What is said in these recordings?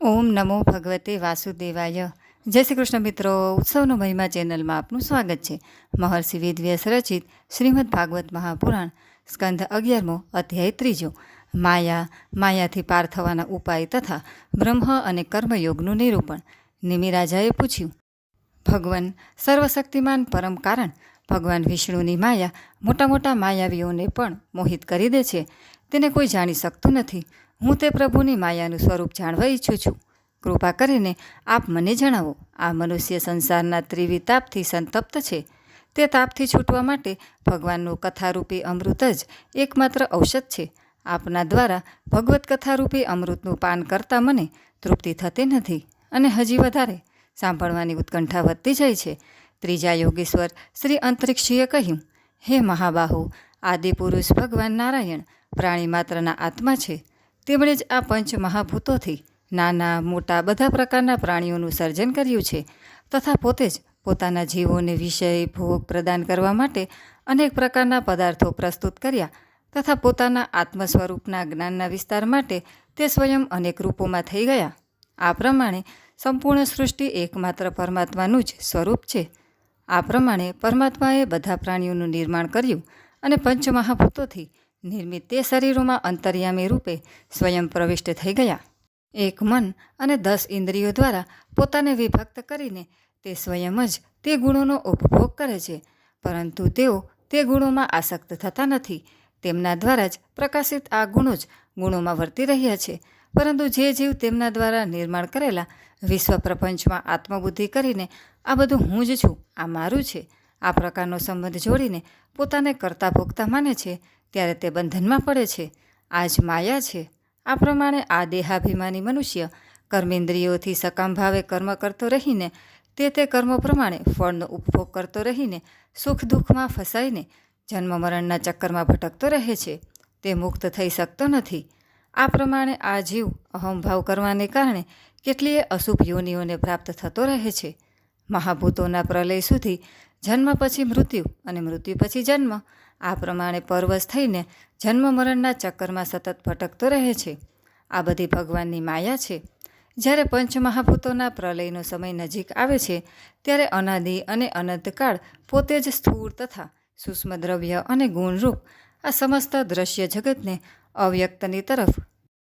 ઓમ નમો ભગવતે વાસુદેવાય. જય શ્રી કૃષ્ણ મિત્રો, ઉત્સવનો મહિમા ચેનલમાં આપનું સ્વાગત છે. મહર્ષિ વેદવ્યાસ રચિત શ્રીમદ ભાગવત મહાપુરાણ સ્કંધ અગિયારમો અધ્યાય ત્રીજો. માયા, માયાથી પાર થવાના ઉપાય તથા બ્રહ્મ અને કર્મયોગનું નિરૂપણ. નિમિરાજાએ પૂછ્યું, ભગવાન સર્વશક્તિમાન પરમ કારણ? ભગવાન વિષ્ણુની માયા મોટા મોટા માયાવીઓને પણ મોહિત કરી દે છે. તેને કોઈ જાણી શકતું નથી. હું તે પ્રભુની માયાનું સ્વરૂપ જાણવા ઈચ્છું છું. કૃપા કરીને આપ મને જણાવો, આ મનુષ્ય સંસારના ત્રિવિધ તાપથી સંતપ્ત છે. તે તાપથી છૂટવા માટે ભગવાનનું કથારૂપી અમૃત જ એકમાત્ર ઔષધ છે. આપના દ્વારા ભગવત કથારૂપી અમૃતનું પાન કરતાં મને તૃપ્તિ થતી નથી અને હજી વધારે સાંભળવાની ઉત્કંઠા વધતી જાય છે. ત્રીજા યોગેશ્વર શ્રી અંતરિક્ષીએ કહ્યું, હે મહાબાહુ, આદિપુરુષ ભગવાન નારાયણ પ્રાણી માત્રના આત્મા છે. તેમણે જ આ પંચ મહાભૂતોથી નાના, મોટા બધા પ્રકારના પ્રાણીઓનું સર્જન કર્યું છે તથા પોતે જ પોતાના જીવોને વિષય, ભોગ પ્રદાન કરવા માટે અનેક પ્રકારના પદાર્થો પ્રસ્તુત કર્યા તથા પોતાના આત્મ સ્વરૂપના જ્ઞાનના વિસ્તાર માટે તે સ્વયં અનેક રૂપોમાં થઈ ગયા. આ પ્રમાણે સંપૂર્ણ સૃષ્ટિ એકમાત્ર પરમાત્માનું જ સ્વરૂપ છે. આ પ્રમાણે પરમાત્માએ બધા પ્રાણીઓનું નિર્માણ કર્યું અને પંચમહાભૂતોથી નિર્મિત તે શરીરોમાં અંતર્યામી રૂપે સ્વયં પ્રવિષ્ટ થઈ ગયા. એક મન અને દસ ઇન્દ્રિયો દ્વારા પોતાને વિભક્ત કરીને તે સ્વયં જ તે ગુણોનો ઉપભોગ કરે છે, પરંતુ તેઓ તે ગુણોમાં આસક્ત થતા નથી. તેમના દ્વારા જ પ્રકાશિત આ ગુણો જ ગુણોમાં વર્તી રહ્યા છે, પરંતુ જે જીવ તેમના દ્વારા નિર્માણ કરેલા વિશ્વ પ્રપંચમાં આત્મબુદ્ધિ કરીને, આ બધું હું જ છું, આ મારું છે. આ પ્રકારનો સંબંધ જોડીને પોતાને કરતા ભોગતા માને છે ત્યારે તે બંધનમાં પડે છે. આ જ માયા છે. આ પ્રમાણે આ દેહાભિમાની મનુષ્ય કર્મેન્દ્રિયોથી સકામ ભાવે કર્મ કરતો રહીને, તે તે કર્મો પ્રમાણે ફળનો ઉપભોગ કરતો રહીને, સુખ દુઃખમાં ફસાઈને જન્મ મરણના ચક્કરમાં ભટકતો રહે છે. તે મુક્ત થઈ શકતો નથી. આ પ્રમાણે આ જીવ અહંભાવ કરવાને કારણે કેટલીય અશુભ યોનિઓને પ્રાપ્ત થતો રહે છે. મહાભૂતોના પ્રલય સુધી જન્મ પછી મૃત્યુ અને મૃત્યુ પછી જન્મ, આ પ્રમાણે પરવશ થઈને જન્મ મરણના ચક્કરમાં સતત ભટકતો રહે છે. આ બધી ભગવાનની માયા છે. જ્યારે પંચમહાભૂતોના પ્રલયનો સમય નજીક આવે છે, ત્યારે અનાદિ અને અનંતકાળ પોતે જ સ્થૂળ તથા સૂક્ષ્મ દ્રવ્ય અને ગુણરૂપ આ સમસ્ત દ્રશ્ય જગતને અવ્યક્તની તરફ,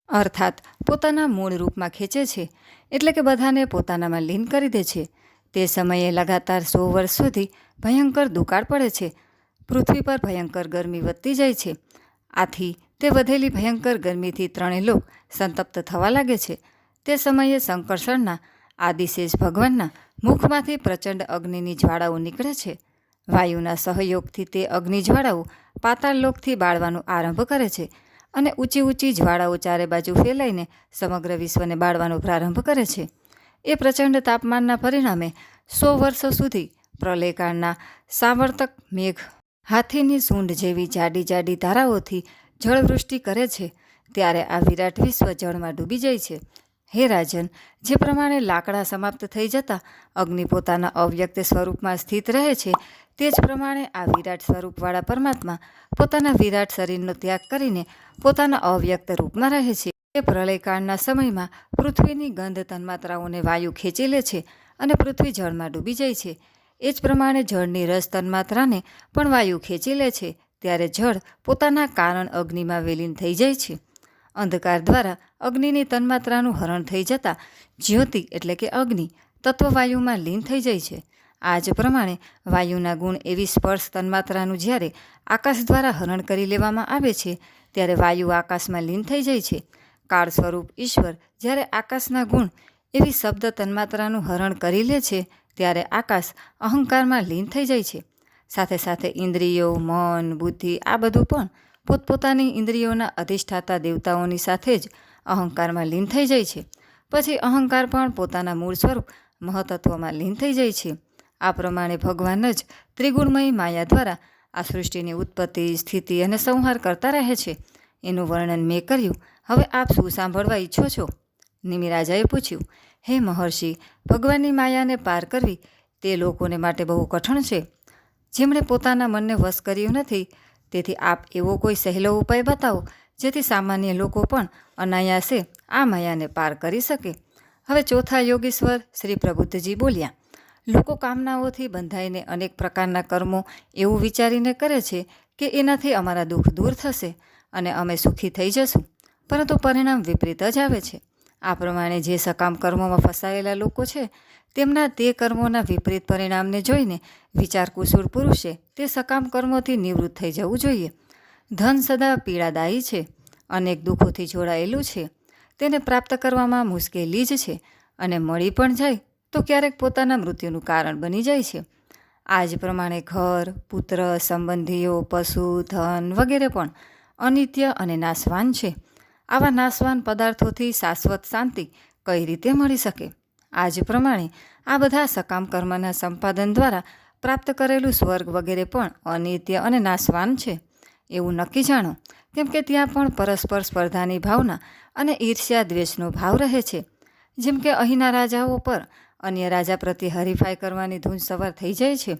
અર્થાત પોતાના મૂળ રૂપમાં ખેંચે છે, એટલે કે બધાને પોતાનામાં લીન કરી દે છે. તે સમયે લગાતાર સો વર્ષ સુધી ભયંકર દુકાળ પડે છે. પૃથ્વી પર ભયંકર ગરમી વધતી જાય છે. આથી તે વધેલી ભયંકર ગરમીથી ત્રણેય લોક સંતપ્ત થવા લાગે છે. તે સમયે શંકર્ષણના આદિશેષ ભગવાનના મુખમાંથી પ્રચંડ અગ્નિની જ્વાળાઓ નીકળે છે. વાયુના સહયોગથી તે અગ્નિ જ્વાળાઓ પાતાળ લોકથી બાળવાનો આરંભ કરે છે અને ઊંચી ઊંચી જ્વાળાઓ ચારે બાજુ ફેલાઈને સમગ્ર વિશ્વને બાળવાનો પ્રારંભ કરે છે. એ પ્રચંડ તાપમાનના પરિણામે સો વર્ષો સુધી પ્રલયકાળના સાવર્તક મેઘ હાથીની સૂંઢ જેવી જાડી જાડી ધારાઓથી જળવૃષ્ટિ કરે છે, ત્યારે આ વિરાટ વિશ્વ જળમાં ડૂબી જાય છે. હે રાજન, જે પ્રમાણે લાકડા સમાપ્ત થઈ જતાં અગ્નિ પોતાના અવ્યક્ત સ્વરૂપમાં સ્થિત રહે છે, તે જ પ્રમાણે આ વિરાટ સ્વરૂપવાળા પરમાત્મા પોતાના વિરાટ શરીરનો ત્યાગ કરીને પોતાના અવ્યક્ત રૂપમાં રહે છે. એ પ્રલયકાળના સમયમાં પૃથ્વીની ગંધ તન્માત્રાઓને વાયુ ખેંચી લે છે અને પૃથ્વી જળમાં ડૂબી જાય છે. એ જ પ્રમાણે જળની રસ તન્માત્રાને પણ વાયુ ખેંચી લે છે, ત્યારે જળ પોતાના કારણ અગ્નિમાં વિલીન થઈ જાય છે. અંધકાર દ્વારા અગ્નિની તન્માત્રાનું હરણ થઈ જતાં જ્યોતિ એટલે કે અગ્નિ તત્વવાયુમાં લીન થઈ જાય છે. આ જ પ્રમાણે વાયુના ગુણ એવી સ્પર્શ તન્માત્રાનું જ્યારે આકાશ દ્વારા હરણ કરી લેવામાં આવે છે, ત્યારે વાયુ આકાશમાં લીન થઈ જાય છે. કાળ સ્વરૂપ ઈશ્વર જ્યારે આકાશના ગુણ એવી શબ્દ તન્માત્રાનું હરણ કરી લે છે, ત્યારે આકાશ અહંકારમાં લીન થઈ જાય છે. સાથે સાથે ઇન્દ્રિયો, મન, બુદ્ધિ આ બધું પણ પોતપોતાની ઇન્દ્રિયોના અધિષ્ઠાતા દેવતાઓની સાથે જ અહંકારમાં લીન થઈ જાય છે. પછી અહંકાર પણ પોતાના મૂળ સ્વરૂપ મહતત્વમાં લીન થઈ જાય છે. આ પ્રમાણે ભગવાન જ ત્રિગુણમય માયા દ્વારા આ સૃષ્ટિની ઉત્પત્તિ, સ્થિતિ અને સંહાર કરતા રહે છે. એનું વર્ણન મેં કર્યું. હવે આપ શું સાંભળવા ઈચ્છો છો? નિમિરાજાએ પૂછ્યું, હે મહર્ષિ, ભગવાનની માયાને પાર કરવી તે લોકોને માટે બહુ કઠણ છે. જેમણે પોતાના મનને વશ કર્યું નથી, તેથી આપ એવો કોઈ સહેલો ઉપાય બતાવો, જેથી સામાન્ય લોકો પણ અનાયાસે આ માયાને પાર કરી શકે. હવે ચોથા યોગેશ્વર શ્રી પ્રબુદ્ધજી બોલ્યા, લોકો કામનાઓથી બંધાઈને અનેક પ્રકારના કર્મો એવું વિચારીને કરે છે કે એનાથી અમારા દુઃખ દૂર થશે. અને અમે સુખી થઈ જશું. પરંતુ પરિણામ વિપરીત જ આવે છે. આ પ્રમાણે જે સકામ કર્મોમાં ફસાયેલા લોકો છે, તેમના તે કર્મોના વિપરીત પરિણામને જોઈને વિચાર કુશળ પુરુષે તે સકામ કર્મોથી નિવૃત્ત થઈ જવું જોઈએ. ધન સદા પીડાદાયી છે, અનેક દુઃખોથી જોડાયેલું છે. તેને પ્રાપ્ત કરવામાં મુશ્કેલી જ છે અને મળી પણ જાય તો ક્યારેક પોતાના મૃત્યુનું કારણ બની જાય છે. આ જ પ્રમાણે ઘર, પુત્ર, સંબંધીઓ, પશુ, ધન વગેરે પણ અનિત્ય અને નાશવાન છે. આવા નાશવાન પદાર્થોથી શાશ્વત શાંતિ કઈ રીતે મળી શકે? આ જ પ્રમાણે આ બધા સકામ કર્મના સંપાદન દ્વારા પ્રાપ્ત કરેલું સ્વર્ગ વગેરે પણ અનિત્ય અને નાશવાન છે. એવું નક્કી જાણો, કેમ કે ત્યાં પણ પરસ્પર સ્પર્ધાની ભાવના અને ઈર્ષ્યા દ્વેષનો ભાવ રહે છે. જેમ કે અહીંના રાજાઓ પર અન્ય રાજા પ્રત્યે હરીફાઈ કરવાની ધૂન સવાર થઈ જાય છે.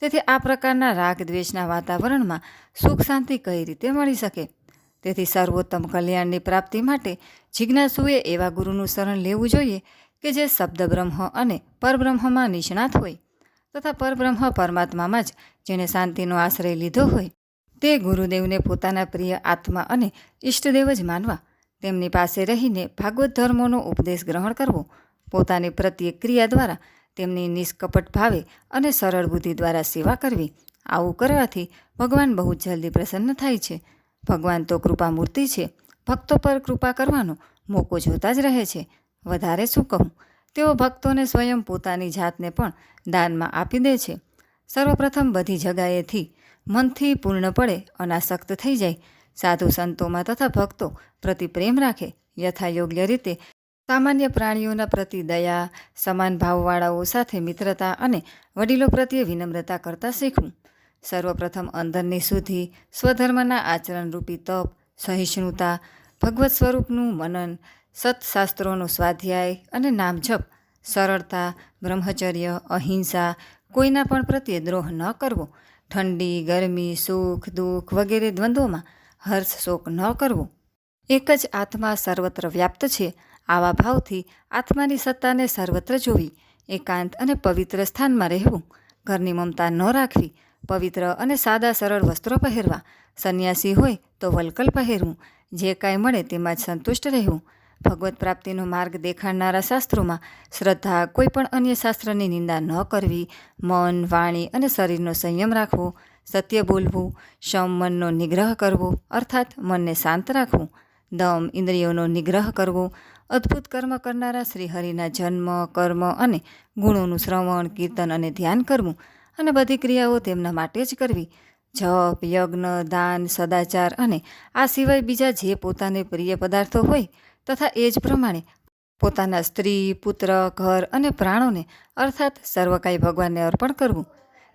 તેથી આ પ્રકારના રાગ દ્વેષના વાતાવરણમાં સુખ શાંતિ કઈ રીતે મળી શકે? તેથી સર્વોત્તમ કલ્યાણની પ્રાપ્તિ માટે જિજ્ઞાસુએ એવા ગુરુનું શરણ લેવું જોઈએ કે જે શબ્દ બ્રહ્મ અને પરબ્રહ્મમાં નિષ્ણાત હોય તથા પરબ્રહ્મ પરમાત્મામાં જ જેણે શાંતિનો આશ્રય લીધો હોય તે ગુરુદેવને પોતાના પ્રિય આત્મા અને ઈષ્ટદેવ જ માનવા, તેમની પાસે રહીને ભાગવત ધર્મોનો ઉપદેશ ગ્રહણ કરવો, પોતાની પ્રત્યેક ક્રિયા દ્વારા તેમની નિષ્કપટ ભાવે અને સરળ બુદ્ધિ દ્વારા સેવા કરવી, આવું કરવાથી ભગવાન બહુ જ જલ્દી પ્રસન્ન થાય છે. ભગવાન તો કૃપામૂર્તિ છે. ભક્તો પર કૃપા કરવાનો મોકો જોતા જ રહે છે. વધારે શું કહું? તેઓ ભક્તોને સ્વયં પોતાની જાતને પણ દાનમાં આપી દે છે. સર્વપ્રથમ બધી જગાએથી મનથી પૂર્ણપણે અનાસક્ત થઈ જાય. સાધુ સંતોમાં તથા ભક્તો પ્રતિ પ્રેમ રાખે. યથા યોગ્ય રીતે સામાન્ય પ્રાણીઓના પ્રતિ દયા, સમાન ભાવવાળાઓ સાથે મિત્રતા અને વડીલો પ્રત્યે વિનમ્રતા કરતાં શીખવું. સર્વપ્રથમ અંદરની શુદ્ધિ, સ્વધર્મના આચરણરૂપી તપ, સહિષ્ણુતા, ભગવત સ્વરૂપનું મનન, સત્શાસ્ત્રોનો સ્વાધ્યાય અને નામજપ, સરળતા, બ્રહ્મચર્ય, અહિંસા, કોઈના પણ પ્રત્યે દ્રોહ ન કરવો. ઠંડી, ગરમી, સુખ, દુઃખ વગેરે દ્વંદ્વોમાં હર્ષ શોક ન કરવો. એક જ આત્મા સર્વત્ર વ્યાપ્ત છે આવા ભાવથી આત્માની સત્તાને સર્વત્ર જોવી, એકાંત અને પવિત્ર સ્થાનમાં રહેવું, ઘરની મમતા ન રાખવી, પવિત્ર અને સાદા સરળ વસ્ત્રો પહેરવા, સંન્યાસી હોય તો વલકલ પહેરવું, જે કાંઈ મળે તેમાં જ સંતુષ્ટ રહેવું. ભગવત પ્રાપ્તિનો માર્ગ દેખાડનારા શાસ્ત્રોમાં શ્રદ્ધા કોઈ પણ અન્ય શાસ્ત્રની નિંદા ન કરવી, મન, વાણી અને શરીરનો સંયમ રાખવો, સત્ય બોલવું, શમ મનનો નિગ્રહ કરવો, અર્થાત મનને શાંત રાખવું, દમ ઇન્દ્રિયોનો નિગ્રહ કરવો અદ્ભુત કર્મ કરનારા શ્રીહરિના જન્મ, કર્મ અને ગુણોનું શ્રવણ, કીર્તન અને ધ્યાન કરવું અને બધી ક્રિયાઓ તેમના માટે જ કરવી. જપ, યજ્ઞ, દાન, સદાચાર અને આ સિવાય બીજા જે પોતાને પ્રિય પદાર્થો હોય તથા એ જ પ્રમાણે પોતાના સ્ત્રી, પુત્ર, ઘર અને પ્રાણોને અર્થાત સર્વકાય ભગવાનને અર્પણ કરવું.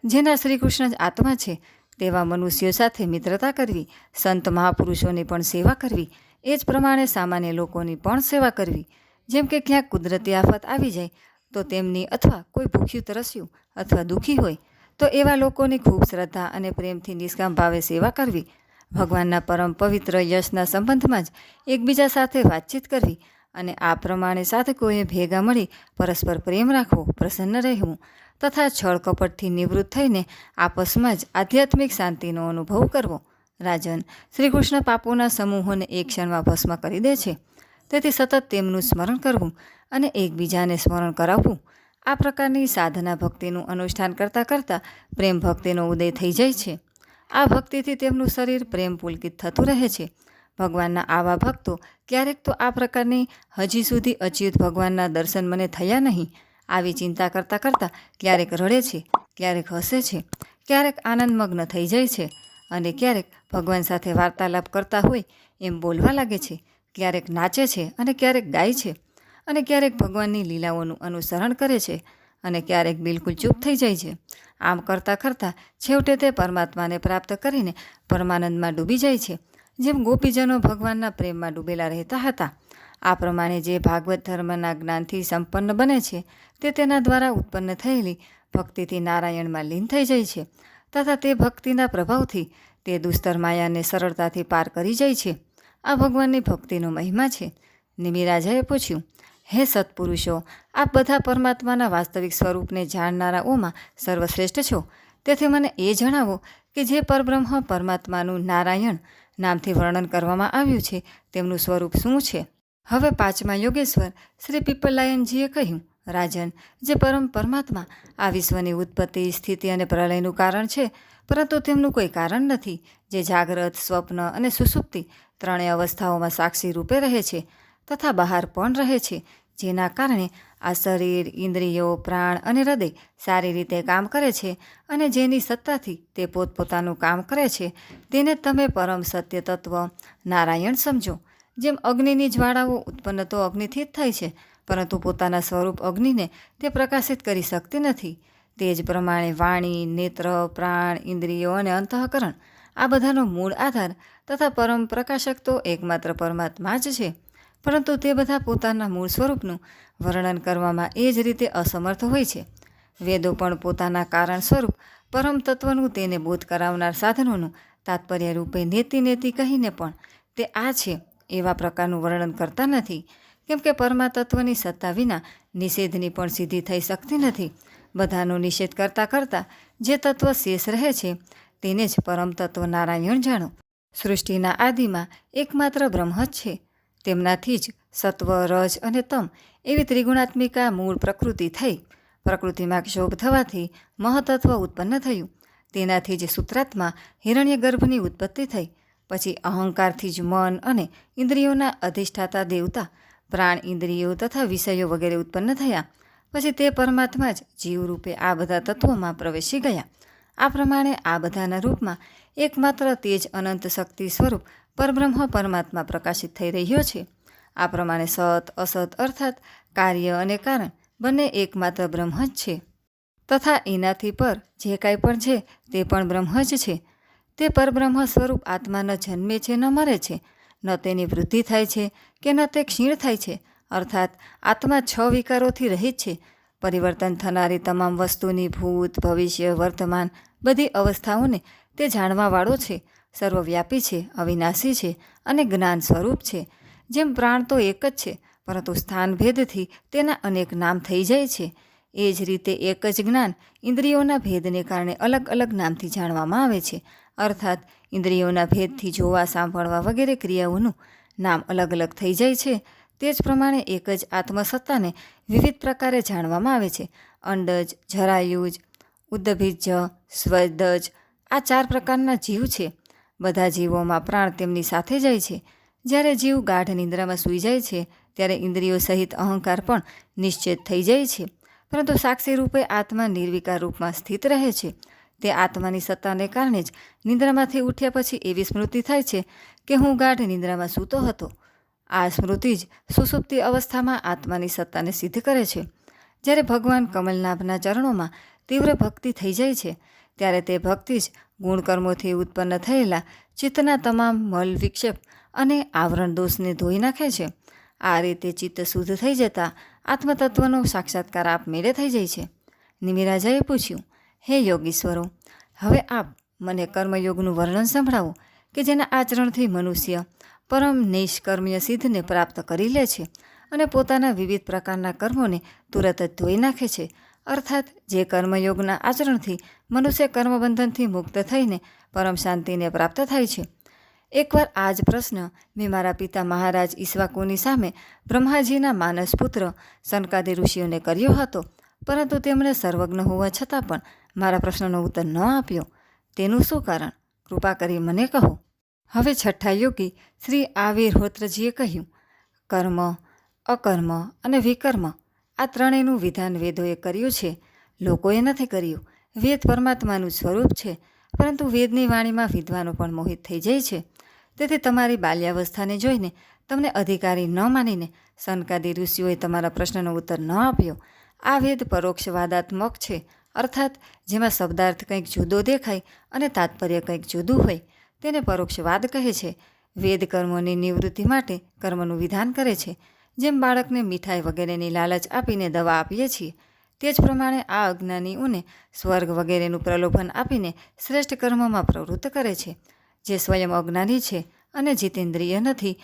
જેના શ્રી કૃષ્ણ જ આત્મા છે, તેવા મનુષ્યો સાથે મિત્રતા કરવી, સંત મહાપુરુષોની પણ સેવા કરવી એ જ પ્રમાણે સામાન્ય લોકોની પણ સેવા કરવી. જેમ કે ક્યાંક કુદરતી આફત આવી જાય, તો તેમની અથવા કોઈ ભૂખ્યું તરસ્યું અથવા દુઃખી હોય, તો એવા લોકોની ખૂબ શ્રદ્ધા અને પ્રેમથી નિષ્કામ ભાવે સેવા કરવી. ભગવાનના પરમ પવિત્ર યશના સંબંધમાં જ એકબીજા સાથે વાતચીત કરવી અને આ પ્રમાણે સાધકોએ ભેગા મળી પરસ્પર પ્રેમ રાખવો, પ્રસન્ન રહેવું તથા છળ કપટથી નિવૃત્ત થઈને આપસમાં જ આધ્યાત્મિક શાંતિનો અનુભવ કરવો. રાજન શ્રી કૃષ્ણ પાપોના સમૂહોને એક ક્ષણમાં ભસ્મ કરી દે છે. તેથી સતત તેમનું સ્મરણ કરવું અને એકબીજાને સ્મરણ કરાવવું. આ પ્રકારની સાધના ભક્તિનું અનુષ્ઠાન કરતાં કરતાં પ્રેમ ભક્તિનો ઉદય થઈ જાય છે. આ ભક્તિથી તેમનું શરીર પ્રેમ પુલકિત થતું રહે છે. ભગવાનના આવા ભક્તો ક્યારેક તો આ પ્રકારની હજી સુધી અચ્યુત ભગવાનના દર્શન મને થયા નહીં. આવી ચિંતા કરતાં કરતાં ક્યારેક રડે છે, ક્યારેક હસે છે, ક્યારેક આનંદમગ્ન થઈ જાય છે. અને ક્યારેક ભગવાન સાથે વાર્તાલાપ કરતા હોય એમ બોલવા લાગે છે, ક્યારેક નાચે છે અને ક્યારેક ગાય છે અને ક્યારેક ભગવાનની લીલાઓનું અનુસરણ કરે છે અને ક્યારેક બિલકુલ ચૂપ થઈ જાય છે. આમ કરતાં કરતાં છેવટે તે પરમાત્માને પ્રાપ્ત કરીને પરમાનંદમાં ડૂબી જાય છે, જેમ ગોપીજનો ભગવાનના પ્રેમમાં ડૂબેલા રહેતા હતા. આ પ્રમાણે જે ભાગવત ધર્મના જ્ઞાનથી સંપન્ન બને છે, તે તેના દ્વારા ઉત્પન્ન થયેલી ભક્તિથી નારાયણમાં લીન થઈ જાય છે તથા તે ભક્તિના પ્રભાવથી તે દુસ્તર માયાને સરળતાથી પાર કરી જાય છે. આ ભગવાનની ભક્તિનો મહિમા છે. નિમિરાજાએ પૂછ્યું, હે સત્પુરુષો, આપ બધા પરમાત્માના વાસ્તવિક સ્વરૂપને જાણનારાઓમાં સર્વશ્રેષ્ઠ છો. તેથી મને એ જણાવો કે જે પરબ્રહ્મ પરમાત્માનું નારાયણ નામથી વર્ણન કરવામાં આવ્યું છે, તેમનું સ્વરૂપ શું છે? હવે પાંચમા યોગેશ્વર શ્રી પીપલાયનજીએ કહ્યું રાજન, જે પરમ પરમાત્મા આ વિશ્વની ઉત્પત્તિ, સ્થિતિ અને પ્રલયનું કારણ છે, પરંતુ તેમનું કોઈ કારણ નથી. જે જાગ્રત સ્વપ્ન અને સુસુપ્તિ ત્રણેય અવસ્થાઓમાં સાક્ષી રૂપે રહે છે તથા બહાર પણ રહે છે, જેના કારણે આ શરીર, ઇન્દ્રિયો, પ્રાણ અને હૃદય સારી રીતે કામ કરે છે અને જેની સત્તાથી તે પોતપોતાનું કામ કરે છે, તેને તમે પરમ સત્ય તત્વ નારાયણ સમજો. જેમ અગ્નિની જ્વાળાઓ ઉત્પન્ન તો અગ્નિથી જ થાય છે પરંતુ પોતાના સ્વરૂપ અગ્નિને તે પ્રકાશિત કરી શકતી નથી. તે જ પ્રમાણે વાણી, નેત્ર, પ્રાણ, ઇન્દ્રિયો અને અંતઃકરણ આ બધાનો મૂળ આધાર તથા પરમ પ્રકાશક તો એકમાત્ર પરમાત્મા જ છે. પરંતુ તે બધા પોતાના મૂળ સ્વરૂપનું વર્ણન કરવામાં એ જ રીતે અસમર્થ હોય છે. વેદો પણ પોતાના કારણ સ્વરૂપ પરમ તત્વનું તેને બોધ કરાવનાર સાધનોનું તાત્પર્ય રૂપે નેતિ નેતિ કહીને પણ તે આ છે એવા પ્રકારનું વર્ણન કરતા નથી. કેમ કે પરમાતત્વની સત્તા વિના નિષેધની પણ સિદ્ધિ થઈ શકતી નથી. બધાનો નિષેધ કરતાં કરતાં જે તત્વ શેષ રહે છે, તેને જ પરમ નારાયણ જાણો. સૃષ્ટિના આદિમાં એકમાત્ર બ્રહ્મ જ છે. તેમનાથી જ સત્વ, રજ અને તમ એવી ત્રિગુણાત્મિકા મૂળ પ્રકૃતિ થઈ. પ્રકૃતિમાં ક્ષોભ થવાથી મહતત્વ ઉત્પન્ન થયું. તેનાથી જ સૂત્રાત્મા હિરણ્ય ગર્ભની ઉત્પત્તિ થઈ. પછી અહંકારથી જ મન અને ઇન્દ્રિયોના અધિષ્ઠાતા દેવતા પ્રાણ, ઇન્દ્રિયો તથા વિષયો વગેરે ઉત્પન્ન થયા. પછી તે પરમાત્મા જ જીવરૂપે આ બધા તત્વોમાં પ્રવેશી ગયા. આ પ્રમાણે આ બધાના રૂપમાં એકમાત્ર તેજ અનંત શક્તિ સ્વરૂપ પરબ્રહ્મ પરમાત્મા પ્રકાશિત થઈ રહ્યો છે. આ પ્રમાણે સત, અસત અર્થાત કાર્ય અને કારણ બંને એકમાત્ર બ્રહ્મ જ છે. તથા એનાથી પર જે કાંઈ પણ છે તે પણ બ્રહ્મ જ છે. તે પરબ્રહ્મ સ્વરૂપ આત્માના જન્મે છે ન મરે છે. ન તેની વૃદ્ધિ થાય છે કે ન તે ક્ષીણ થાય છે, અર્થાત આત્મા છ વિકારોથી રહિત છે. પરિવર્તન થનારી તમામ વસ્તુની ભૂત, ભવિષ્ય, વર્તમાન બધી અવસ્થાઓને તે જાણવાવાળો છે. સર્વવ્યાપી છે, અવિનાશી છે અને જ્ઞાન સ્વરૂપ છે. જેમ પ્રાણ તો એક જ છે, પરંતુ સ્થાન ભેદથી તેના અનેક નામ થઈ જાય છે. એ જ રીતે એક જ જ્ઞાન ઇન્દ્રિયોના ભેદને કારણે અલગ અલગ નામથી જાણવામાં આવે છે. અર્થાત ઇન્દ્રિયોના ભેદથી જોવા સાંભળવા વગેરે ક્રિયાઓનું નામ અલગ અલગ થઈ જાય છે. તે જ પ્રમાણે એક જ આત્મસત્તાને વિવિધ પ્રકારે જાણવામાં આવે છે. અંડજ, જરાયુજ ઉદ્દભિજ સ્વદજ આ ચાર પ્રકારના જીવ છે. બધા જીવોમાં પ્રાણ તેમની સાથે જાય છે. જ્યારે જીવ ગાઢ નિંદ્રામાં સૂઈ જાય છે, ત્યારે ઇન્દ્રિયો સહિત અહંકાર પણ નિશ્ચિત થઈ જાય છે. પરંતુ સાક્ષી રૂપે આત્મા નિર્વિકાર રૂપમાં સ્થિત રહે છે. તે આત્માની સત્તાને કારણે જ નિંદ્રામાંથી ઉઠ્યા પછી એવી સ્મૃતિ થાય છે કે હું ગાઢ નિંદ્રામાં સૂતો હતો. આ સ્મૃતિ જ સુસુપ્તિ અવસ્થામાં આત્માની સત્તાને સિદ્ધ કરે છે. જ્યારે ભગવાન કમલનાભના ચરણોમાં તીવ્ર ભક્તિ થઈ જાય છે, ત્યારે તે ભક્તિ જ ગુણકર્મોથી ઉત્પન્ન થયેલા ચિત્તના તમામ મલ વિક્ષેપ અને આવરણ દોષને ધોઈ નાખે છે. આ રીતે ચિત્ત શુદ્ધ થઈ જતાં આત્મતત્વનો સાક્ષાત્કાર આપમેળે થઈ જાય છે. નિમિરાજાએ પૂછ્યું હે યોગીશ્વરો, હવે આપ મને કર્મયોગનું વર્ણન સંભળાવો કે જેના આચરણથી મનુષ્ય પરમ નિષ્કર્મીય સિદ્ધને પ્રાપ્ત કરી લે છે અને પોતાના વિવિધ પ્રકારના કર્મોને તુરત જ ધોઈ નાખે છે. અર્થાત, જે કર્મયોગના આચરણથી મનુષ્ય કર્મબંધનથી મુક્ત થઈને પરમ શાંતિને પ્રાપ્ત થાય છે. એકવાર આ જ પ્રશ્ન મેં મારા પિતા મહારાજ ઈશ્વાકુની સામે બ્રહ્માજીના માનસ પુત્ર સનકાદી ઋષિઓને કર્યો હતો, પરંતુ તેમણે સર્વજ્ઞ હોવા છતાં પણ મારા પ્રશ્નનો ઉત્તર ન આપ્યો. તેનું શું કારણ? કૃપા કરી મને કહો. હવે છઠ્ઠા યોગી શ્રી આવિર્હોત્રજીએ કહ્યું, કર્મ, અકર્મ અને વિકર્મ આ ત્રણેયનું વિધાન વેદોએ કર્યું છે. લોકોએ નથી કર્યું. વેદ પરમાત્માનું સ્વરૂપ છે, પરંતુ વેદની વાણીમાં વિદ્વાનો પણ મોહિત થઈ જાય છે. તેથી તમારી બાલ્યાવસ્થાને જોઈને તમને અધિકારી ન માનીને સનકાદી ઋષિઓએ તમારા પ્રશ્નનો ઉત્તર ન આપ્યો. આ વેદ પરોક્ષવાદાત્મક છે. અર્થાત જેમાં શબ્દાર્થ કંઈક જુદો દેખાય અને તાત્પર્ય કંઈક જુદું હોય, તેને પરોક્ષવાદ કહે છે. વેદ કર્મોની નિવૃત્તિ માટે કર્મનું વિધાન કરે છે. જેમ બાળકને મીઠાઈ વગેરેની લાલચ આપીને દવા આપીએ છીએ, તે જ પ્રમાણે આ અજ્ઞાનીઓને સ્વર્ગ વગેરેનું પ્રલોભન આપીને શ્રેષ્ઠ કર્મમાં પ્રવૃત્ત કરે છે. જે સ્વયં અજ્ઞાની છે અને જીતેન્દ્રિય નથી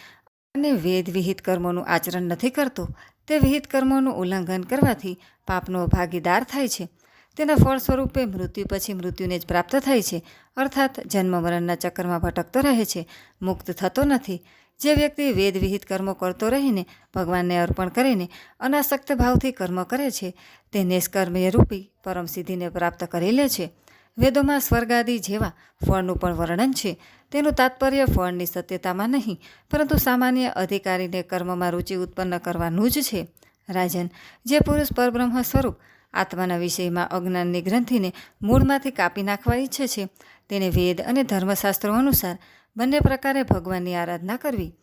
અને વેદ વિહિત કર્મોનું આચરણ નથી કરતો, તે વિહિત કર્મોનું ઉલ્લંઘન કરવાથી પાપનો ભાગીદાર થાય છે. તેના ફળ સ્વરૂપે મૃત્યુ પછી મૃત્યુને જ પ્રાપ્ત થાય છે. અર્થાત જન્મ મરણના ચક્કરમાં ભટકતો રહે છે, મુક્ત થતો નથી. જે વ્યક્તિ વેદ વિહિત કર્મો કરતો રહીને ભગવાનને અર્પણ કરીને અનાસક્ત ભાવથી કર્મ કરે છે, તે નિષ્કર્મીય રૂપી પરમ સિદ્ધિને પ્રાપ્ત કરી લે છે. વેદોમાં સ્વર્ગાદિ જેવા ફળનું પણ વર્ણન છે. તેનું તાત્પર્ય ફળની સત્યતામાં નહીં, પરંતુ સામાન્ય અધિકારીને કર્મમાં રુચિ ઉત્પન્ન કરવાનું જ છે. રાજન, જે પુરુષ પરબ્રહ્મ સ્વરૂપ આત્માના વિષયમાં અજ્ઞાનની ગ્રંથિને મૂળમાંથી કાપી નાખવા ઈચ્છે છે. તેને વેદ અને ધર્મશાસ્ત્રો અનુસાર બંને પ્રકારે ભગવાનની આરાધના કરવી,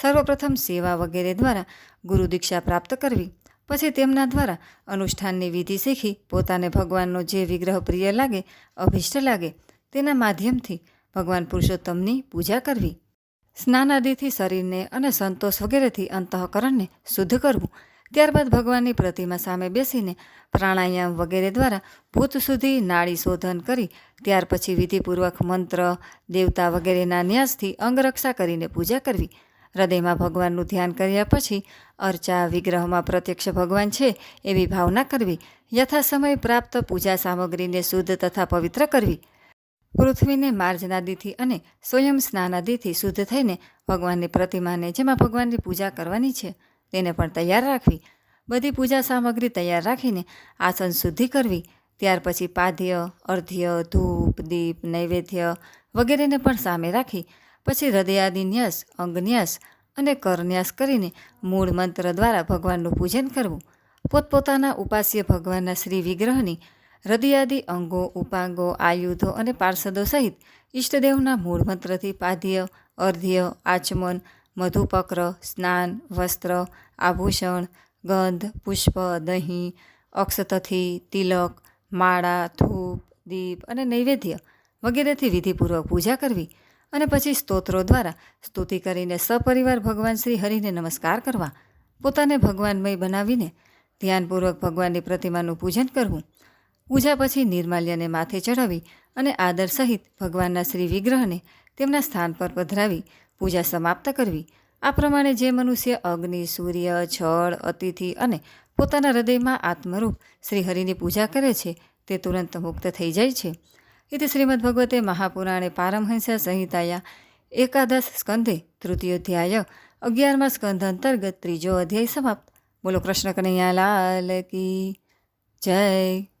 સર્વપ્રથમ સેવા વગેરે દ્વારા ગુરુ દીક્ષા પ્રાપ્ત કરવી, પછી તેમના દ્વારા અનુષ્ઠાનની વિધિ શીખી પોતાને ભગવાનનો જે વિગ્રહ પ્રિય લાગે, અભિષ્ટ લાગે, તેના માધ્યમથી ભગવાન પુરુષોત્તમની પૂજા કરવી. સ્નાનાદિથી શરીરને અને સંતોષ વગેરેથી અંતઃકરણને શુદ્ધ કરવું ત્યારબાદ ભગવાનની પ્રતિમા સામે બેસીને પ્રાણાયામ વગેરે દ્વારા ભૂત સુધી નાળી શોધન કરી, ત્યાર પછી વિધિપૂર્વક મંત્ર, દેવતા વગેરેના ન્યાસથી અંગરક્ષા કરીને પૂજા કરવી. હૃદયમાં ભગવાનનું ધ્યાન કર્યા પછી અર્ચા વિગ્રહમાં પ્રત્યક્ષ ભગવાન છે એવી ભાવના કરવી, યથાસમય પ્રાપ્ત પૂજા સામગ્રીને શુદ્ધ તથા પવિત્ર કરવી. પૃથ્વીને માર્જનાદિથી અને સ્વયં સ્નાનાદિથી શુદ્ધ થઈને ભગવાનની પ્રતિમાને, જેમાં ભગવાનની પૂજા કરવાની છે. તેને પણ તૈયાર રાખવી. બધી પૂજા સામગ્રી તૈયાર રાખીને આસન શુદ્ધિ કરવી. ત્યાર પછી પાદ્ય, અર્ધ્ય, ધૂપ, દીપ, નૈવેદ્ય વગેરેને પણ સામે રાખી. પછી હૃદયાદિ ન્યાસ અંગન્યાસ અને કરન્યાસ કરીને મૂળ મંત્ર દ્વારા ભગવાનનું પૂજન કરવું. પોતપોતાના ઉપાસ્ય ભગવાનના શ્રી વિગ્રહની હૃદયાદિ અંગો, ઉપાંગો, આયુધો અને પાર્ષદો સહિત ઈષ્ટદેવના મૂળ મંત્રથી પાદ્ય, અર્ધ્ય, આચમન મધુપક્ર, સ્નાન, વસ્ત્ર, આભૂષણ, ગંધ, પુષ્પ, દહીં, અક્ષતથી તિલક, માળા, ધૂપ, દીપ અને નૈવેદ્ય વગેરેથી વિધિપૂર્વક પૂજા કરવી અને પછી સ્તોત્રો દ્વારા સ્તુતિ કરીને સપરિવાર ભગવાન શ્રી હરિને નમસ્કાર કરવા, પોતાને ભગવાનમય બનાવીને ધ્યાનપૂર્વક ભગવાનની પ્રતિમાનું પૂજન કરવું, પૂજા પછી નિર્માલ્યને માથે ચડાવી અને આદર સહિત ભગવાનના શ્રી વિગ્રહને તેમના સ્થાન પર પધરાવી પૂજા સમાપ્ત કરવી. આ પ્રમાણે જે મનુષ્ય અગ્નિ, સૂર્ય, છળ, અતિથિ અને પોતાના હૃદયમાં આત્મરૂપ શ્રીહરિની પૂજા કરે છે, તે તુરંત મુક્ત થઈ જાય છે. ઇતિ શ્રીમદ્ ભગવતે મહાપુરાણે પારમહંસા સંહિતાયા એકાદશ સ્કંધે તૃતીયોધ્યાય અગિયારમાં સ્કંધ અંતર્ગત ત્રીજો અધ્યાય સમાપ્ત. બોલો કૃષ્ણ કનૈયા લાલ કી જય.